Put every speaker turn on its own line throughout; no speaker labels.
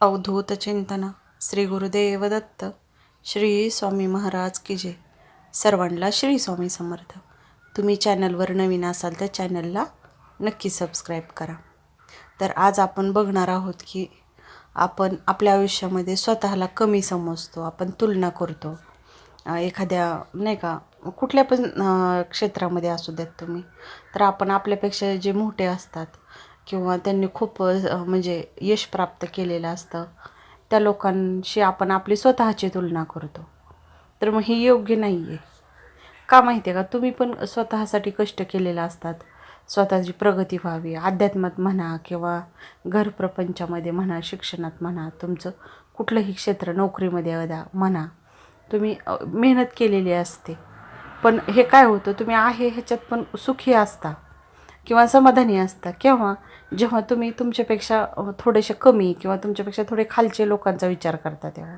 अवधूत चिंतन श्री गुरुदेव दत्त श्री स्वामी महाराज की जय. सर्वांना श्री स्वामी समर्थ. तुम्ही चॅनलवर नवीन असाल तर चॅनलला नक्की सबस्क्राईब करा. तर आज आपण बघणार आहोत की आपण आपल्या आयुष्यामध्ये स्वतःला कमी समजतो आपण तुलना करतो. एखाद्या नाही का कुठल्या पण क्षेत्रामध्ये असू द्यात तुम्ही तर आपण आपल्यापेक्षा जे मोठे असतात किंवा त्यांनी खूप म्हणजे यश प्राप्त केलेलं असतं त्या लोकांशी आपण आपली स्वतःची तुलना करतो. तर मग ही योग्य नाही आहे का माहिती आहे का? तुम्ही पण स्वतःसाठी कष्ट केलेलं असतात. स्वतःची प्रगती व्हावी अध्यात्मात म्हणा किंवा घरप्रपंचामध्ये म्हणा शिक्षणात म्हणा तुमचं कुठलंही क्षेत्र नोकरीमध्ये द्या म्हणा तुम्ही मेहनत केलेली असते. पण हे काय होतं? तुम्ही आहे ह्याच्यात पण सुखी असता. किंवा समाधानी असता केव्हा जेव्हा तुम्ही तुमच्यापेक्षा थोडेसे कमी किंवा तुमच्यापेक्षा थोडे खालचे लोकांचा विचार करता तेव्हा.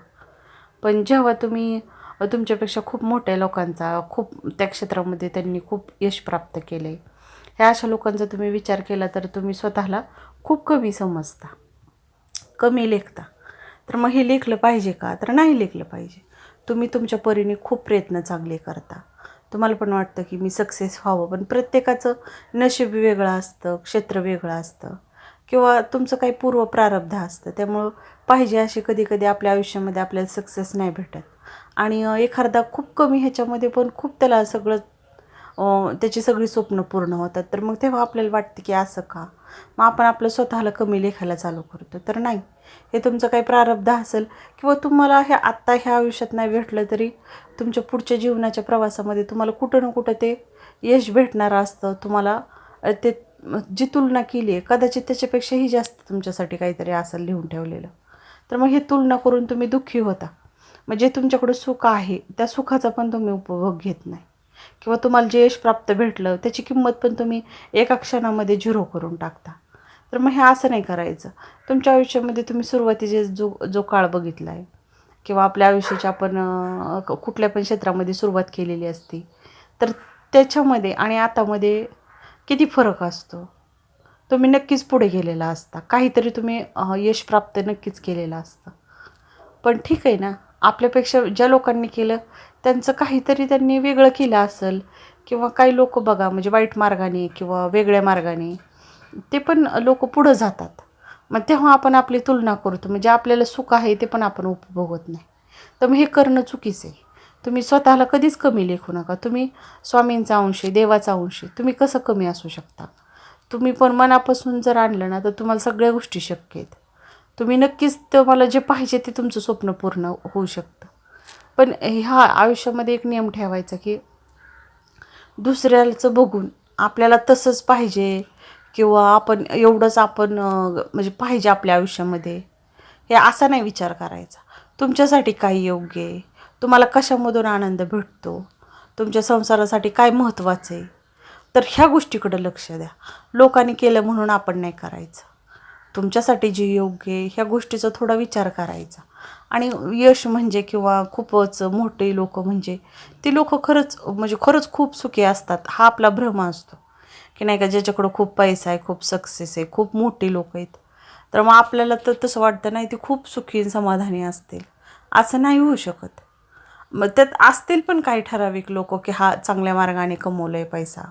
पण जेव्हा तुम्ही तुमच्यापेक्षा खूप मोठ्या लोकांचा खूप त्या क्षेत्रामध्ये त्यांनी खूप यश प्राप्त केले ह्या अशा लोकांचा तुम्ही विचार केला तर तुम्ही स्वतःला खूप कमी समजता कमी लेखता. तर मग हे लेखलं पाहिजे का? तर नाही लेखलं पाहिजे. तुम्ही तुमच्या परीने खूप प्रयत्न चांगले करता. तुम्हाला पण वाटतं की मी सक्सेस व्हावं पण प्रत्येकाचं नशीब वेगळं असतं क्षेत्र वेगळं असतं. किंवा तुमचं काही पूर्व प्रारब्ध असतं त्यामुळं पाहिजे अशी कधी कधी आपल्या आयुष्यामध्ये आपल्याला सक्सेस नाही भेटत. आणि एखादा खूप कमी ह्याच्यामध्ये पण खूप त्याला सगळं त्याची सगळी स्वप्न पूर्ण होतात. तर मग तेव्हा आपल्याला वाटतं की असं का? मग आपण आपलं स्वतःला कमी लेखायला चालू करतो. तर नाही हे तुमचं काही प्रारब्ध असेल किंवा तुम्हाला हे आत्ता ह्या आयुष्यात नाही भेटलं तरी तुमच्या पुढच्या जीवनाच्या प्रवासामध्ये तुम्हाला कुठं ना कुठं ते यश भेटणारं असतं. तुम्हाला ते जी तुलना केली आहे कदाचित त्याच्यापेक्षाही जास्त तुमच्यासाठी काहीतरी असेल लिहून ठेवलेलं. तर मग हे तुलना करून तुम्ही दुःखी होता. मग जे तुमच्याकडं सुख आहे त्या सुखाचा पण तुम्ही उपभोग घेत नाही. किंवा तुम्हाला जे यश प्राप्त भेटलं त्याची किंमत पण तुम्ही एका क्षणामध्ये झिरो करून टाकता. तर मग हे असं नाही करायचं. तुमच्या आयुष्यामध्ये तुम्ही सुरुवातीचे जो जो काळ बघितला आहे किंवा आपल्या आयुष्याची आपण कुठल्या पण क्षेत्रामध्ये सुरुवात केलेली असती तर त्याच्यामध्ये आणि आतामध्ये किती फरक असतो? तुम्ही नक्कीच पुढे गेलेला असता. काहीतरी तुम्ही यश प्राप्त नक्कीच केलेलं असतं. पण ठीक आहे ना. आपल्यापेक्षा ज्या लोकांनी केलं त्यांचं काहीतरी त्यांनी वेगळं केलं असेल. किंवा काही लोक बघा म्हणजे वाईट मार्गाने किंवा वेगळ्या मार्गाने ते पण लोक पुढं जातात. मग तेव्हा आपण आपली तुलना करतो. म्हणजे आपल्याला सुख आहे ते पण आपण उपभोगत नाही. तर मग हे करणं चुकीचं आहे. तुम्ही स्वतःला कधीच कमी लेखू नका. तुम्ही स्वामींचा अंश आहे देवाचा अंश आहे. तुम्ही कसं कमी असू शकता? तुम्ही पण मनापासून जर आणलं ना तर तुम्हाला सगळ्या गोष्टी शक्य आहेत. तुम्ही नक्कीच तुम्हाला जे पाहिजे ते तुमचं स्वप्न पूर्ण होऊ शकतं. पण ह्या आयुष्यामध्ये एक नियम ठेवायचा की दुसऱ्याचं बघून आपल्याला तसंच पाहिजे किंवा आपण एवढंच आपण म्हणजे पाहिजे आपल्या आयुष्यामध्ये. हे असा नाही विचार करायचा. तुमच्यासाठी काय योग्य आहे? तुम्हाला कशामधून आनंद भेटतो? तुमच्या संसारासाठी काय महत्त्वाचं आहे? तर ह्या गोष्टीकडं लक्ष द्या. लोकांनी केलं म्हणून आपण नाही करायचं. तुमच्यासाठी जे योग्य आहे ह्या गोष्टीचा थोडा विचार करायचा. आणि यश म्हणजे किंवा खूपच मोठे लोक म्हणजे ती लोक खरंच म्हणजे खरंच खूप सुखी असतात हा आपला भ्रम असतो. की नाही का ज्याच्याकडं खूप पैसा आहे खूप सक्सेस आहे खूप मोठी लोक आहेत. तर मग आपल्याला तर तसं वाटतं नाही ती खूप सुखी आणि समाधानी असतील. असं नाही होऊ शकत. मग त्यात असतील पण काही ठराविक लोक की हा चांगल्या मार्गाने कमवलं आहे पैसा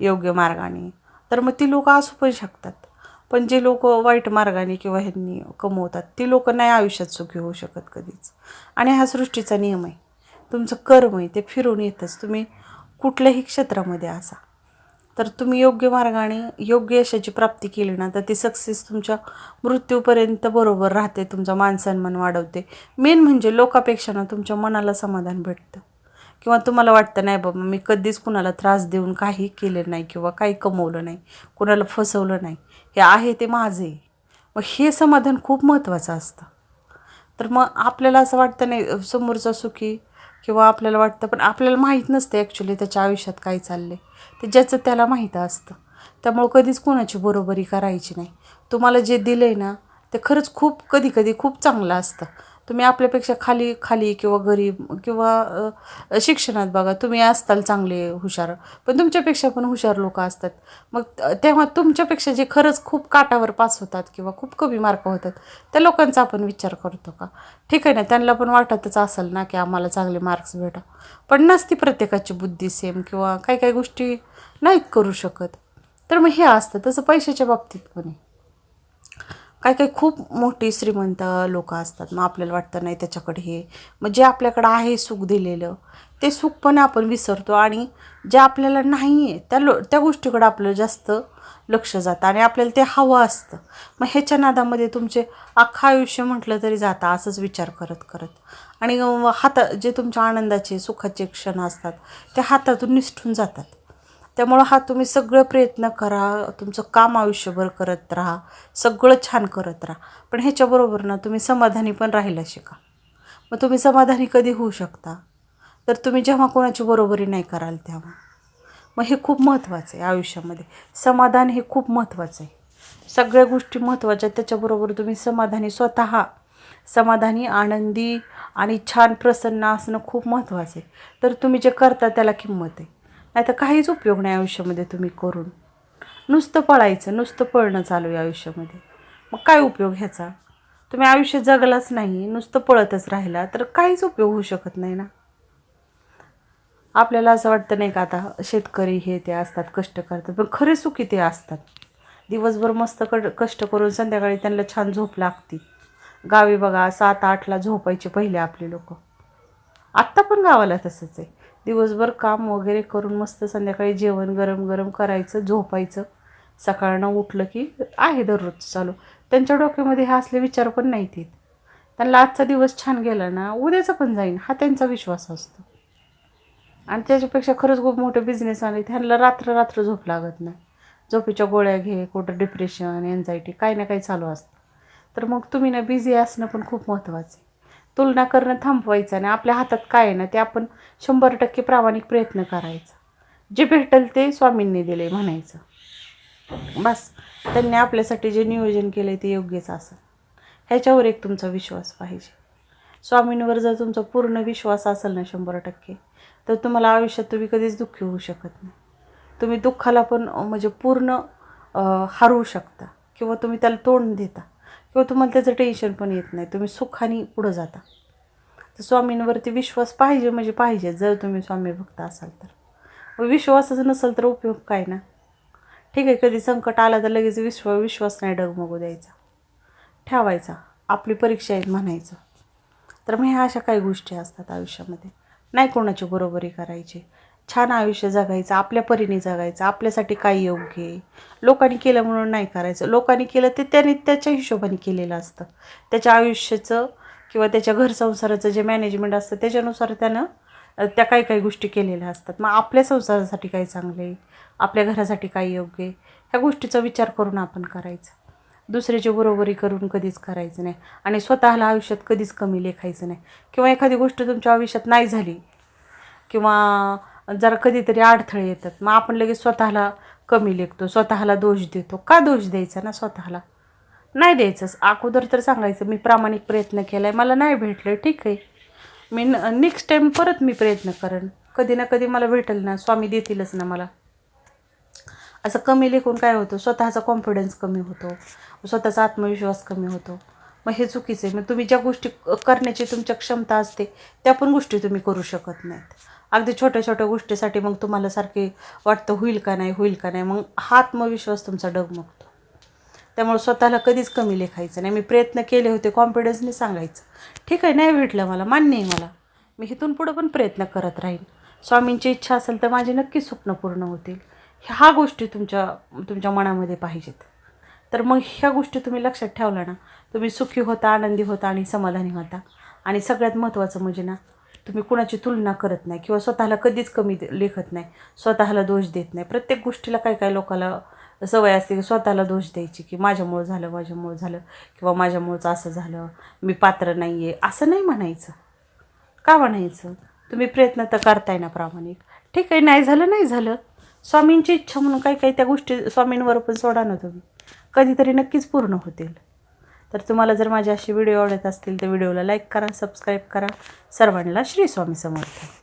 योग्य मार्गाने. तर मग ती लोक असू पण शकतात. पण जे लोक वाईट मार्गाने किंवा ह्यांनी कमवतात ती लोक नाही आयुष्यात सुखी होऊ शकत कधीच. आणि हा सृष्टीचा नियम आहे. तुमचं कर्म आहे ते फिरून येतच. तुम्ही कुठल्याही क्षेत्रामध्ये असा. तर तुम्ही योग्य मार्गाने योग्य यशाची प्राप्ती केली ना तर ती सक्सेस तुमच्या मृत्यूपर्यंत बरोबर राहते तुमचा मानसन्मान वाढवते. मेन म्हणजे लोकापेक्षा ना तुमच्या मनाला समाधान भेटतं. किंवा तुम्हाला वाटतं नाही बाबा मी कधीच कुणाला त्रास देऊन काही केलं नाही किंवा काही कमवलं नाही कुणाला फसवलं नाही. हे आहे ते माझे. मग हे समाधान खूप महत्त्वाचं असतं. तर मग आपल्याला असं वाटतं नाही समोरचा सुखी किंवा आपल्याला वाटतं पण आपल्याला माहीत नसतं ॲक्च्युली त्याच्या आयुष्यात काय चाललं आहे ते ज्याचं त्याला माहीत असतं. त्यामुळं कधीच कोणाची बरोबरी करायची नाही. तुम्हाला जे दिलं आहे ना ते खरंच खूप कधी कधी खूप चांगलं असतं. तुम्ही आपल्यापेक्षा खाली खाली किंवा गरीब किंवा शिक्षणात बघा तुम्ही असताल चांगले हुशार. पण तुमच्यापेक्षा पण हुशार लोक असतात. मग तेव्हा तुमच्यापेक्षा जे खरंच खूप काटावर पास होतात किंवा खूप कमी मार्क होतात त्या लोकांचा आपण विचार करतो का? ठीक आहे ना त्यांना पण वाटतच असेल ना की आम्हाला चांगले मार्क्स भेटा. पण नसती प्रत्येकाची बुद्धी सेम किंवा काही काही गोष्टी नाहीत करू शकत. तर मग हे असतं तसं पैशाच्या बाबतीत पण आहे. काही काही खूप मोठी श्रीमंत लोक असतात. मग आपल्याला वाटतं नाही त्याच्याकडे हे. मग जे आपल्याकडं आहे सुख दिलेलं ते सुख पण आपण विसरतो आणि जे आपल्याला नाही आहे त्या लो त्या गोष्टीकडं आपलं जास्त लक्ष जातं आणि आपल्याला ते हवं असतं. मग ह्याच्या नादामध्ये तुमचे अख्खं आयुष्य म्हटलं तरी जातं असंच विचार करत करत. आणि हाता जे तुमच्या आनंदाचे सुखाचे क्षण असतात ते हातातून निष्ठून जातात. त्यामुळं हा तुम्ही सगळं प्रयत्न करा तुमचं काम आयुष्यभर करत राहा सगळं छान करत राहा. पण ह्याच्याबरोबर ना तुम्ही समाधानी पण राहायला शिका. मग तुम्ही समाधानी कधी होऊ शकता? तर तुम्ही जेव्हा कोणाची बरोबरी नाही कराल तेव्हा. मग हे खूप महत्त्वाचं आहे आयुष्यामध्ये. समाधान हे खूप महत्त्वाचं आहे. सगळ्या गोष्टी महत्त्वाच्या त्याच्याबरोबर तुम्ही समाधानी स्वतः समाधानी आनंदी आणि छान प्रसन्न असणं खूप महत्त्वाचं आहे. तर तुम्ही जे करता त्याला किंमत आहे. नाही तर काहीच उपयोग नाही आयुष्यामध्ये तुम्ही करून. नुसतं पळायचं नुसतं पळणं चालू आहे आयुष्यामध्ये. मग काय उपयोग ह्याचा? तुम्ही आयुष्य जगलाच नाही नुसतं पळतच राहिला तर काहीच उपयोग होऊ शकत नाही ना? आपल्याला असं वाटतं नाही का आता शेतकरी हे ते असतात कष्ट करतात पण खरे सुखी ते असतात. दिवसभर मस्त कड कष्ट करून संध्याकाळी त्यांना छान झोप लागते. गावी बघा सात आठला झोपायचे पहिले आपले लोक. आत्ता पण गावाला तसंच आहे. दिवसभर काम वगैरे करून मस्त संध्याकाळी जेवण गरम गरम करायचं झोपायचं. सकाळनं उठलं की आहे दररोज चालू. त्यांच्या डोक्यामध्ये हे असले विचार पण नाहीत येत. त्यांना आजचा दिवस छान गेला ना उद्याचा पण जाईन हा त्यांचा विश्वास असतो. आणि त्याच्यापेक्षा खरंच खूप मोठे बिझनेस आले त्यांना रात्र रात्र झोप लागत नाही. झोपेच्या गोळ्या घे कुठं डिप्रेशन एन्झायटी काही ना काही चालू असतं. तर मग तुम्ही ना बिझी असणं पण खूप महत्त्वाचं आहे. तुलना करणं थांबवायचं आणि आपल्या हातात काय आहे ना ते आपण शंभर टक्के प्रामाणिक प्रयत्न करायचा. जे भेटेल ते स्वामींनी दिले म्हणायचं. बस. त्यांनी आपल्यासाठी जे नियोजन केलं आहे ते योग्यच असेल. ह्याच्यावर एक तुमचा विश्वास पाहिजे. स्वामींवर जर तुमचा पूर्ण विश्वास असेल ना शंभर टक्के तर तुम्हाला आयुष्यात तुम्ही कधीच दुःखी होऊ शकत नाही. तुम्ही दुःखाला पण म्हणजे पूर्ण हरवू शकता किंवा तुम्ही त्याला तोंड देता. किंवा तुम्हाला त्याचं टेन्शन पण येत नाही. तुम्ही सुखाने पुढं जाता. तर स्वामींवरती विश्वास पाहिजे म्हणजे पाहिजे. जर तुम्ही स्वामी भक्त असाल तर. विश्वासच नसेल तर उपयोग काय ना? ठीक आहे कधी संकट आला तर लगेच विश्व विश्वास नाही डगमगू द्यायचा. ठेवायचा. आपली परीक्षा आहे म्हणायचं. तर मग ह्या अशा काही गोष्टी असतात आयुष्यामध्ये. नाही कोणाची बरोबरी करायची. छान आयुष्य जगायचं आपल्या परीने जगायचं आपल्यासाठी काय योग्य आहे. लोकांनी केलं म्हणून नाही करायचं. लोकांनी केलं ते त्याने त्याच्या हिशोबाने केलेलं असतं. त्याच्या आयुष्याचं किंवा त्याच्या घर संसाराचं जे मॅनेजमेंट असतं त्याच्यानुसार त्यानं त्या काही काही गोष्टी केलेल्या असतात. मग आपल्या संसारासाठी काय चांगलं आहे? आपल्या घरासाठी काय योग्य आहे? ह्या गोष्टीचा विचार करून आपण करायचं. दुसऱ्याची बरोबरी करून कधीच करायचं नाही. आणि स्वतःला आयुष्यात कधीच कमी लेखायचं नाही. किंवा एखादी गोष्ट तुमच्या आयुष्यात नाही झाली किंवा जरा कधीतरी अडथळे येतात. मग आपण लगेच स्वतःला कमी लेखतो. स्वतःला दोष देतो. का दोष द्यायचा ना स्वतःला? नाही द्यायचं अगोदर तर सांगायचं मी प्रामाणिक प्रयत्न केला आहे मला नाही भेटलं ठीक आहे. मी नेक्स्ट टाईम परत मी प्रयत्न करेन. कधी ना कधी मला भेटेल ना स्वामी देतीलच ना मला. असं कमी लेखून काय होतं? स्वतःचा कॉन्फिडन्स कमी होतो. स्वतःचा आत्मविश्वास कमी होतो. मग हे चुकीचं आहे. मग तुम्ही ज्या गोष्टी करण्याची तुमच्या क्षमता असते त्या पण गोष्टी तुम्ही करू शकत नाहीत. अगदी छोट्या छोट्या गोष्टीसाठी मग तुम्हाला सारखे वाटतं होईल का नाही होईल का नाही. मग हा आत्मविश्वास तुमचा डगमगतो. त्यामुळे स्वतःला कधीच कमी लेखायचं नाही. मी प्रयत्न केले होते कॉन्फिडन्सने सांगायचं. ठीक आहे नाही भेटलं मला मान्य आहे मला. मी इथून पुढं पण प्रयत्न करत राहीन. स्वामींची इच्छा असेल तर माझे नक्की स्वप्न पूर्ण होतील. ह्या गोष्टी तुमच्या तुमच्या मनामध्ये पाहिजेत. तर मग ह्या गोष्टी तुम्ही लक्षात ठेवल्या ना तुम्ही सुखी होता आनंदी होता आणि समाधानी होता. आणि सगळ्यात महत्त्वाचं म्हणजे ना तुम्ही कुणाची तुलना करत नाही किंवा स्वतःला कधीच कमी दे- लेखत नाही स्वतःला दोष देत नाही. प्रत्येक गोष्टीला काय काय लोकाला सवय असते की स्वतःला दोष द्यायची की माझ्यामुळं झालं माझ्यामुळं झालं किंवा माझ्यामुळंच असं झालं मी पात्र नाही आहे असं नाही म्हणायचं. का म्हणायचं? तुम्ही प्रयत्न तर करताय ना प्रामाणिक. ठीक आहे नाही झालं नाही झालं. स्वामींची इच्छा म्हणून काही काही त्या गोष्टी स्वामींवर पण सोडा ना तुम्ही. कधीतरी नक्कीच पूर्ण होतील. तर तुम्हाला जर माझे असे व्हिडिओ आवडत असतील तर व्हिडिओला लाईक करा सबस्क्राईब करा. सर्वांना श्री स्वामी समर्थ.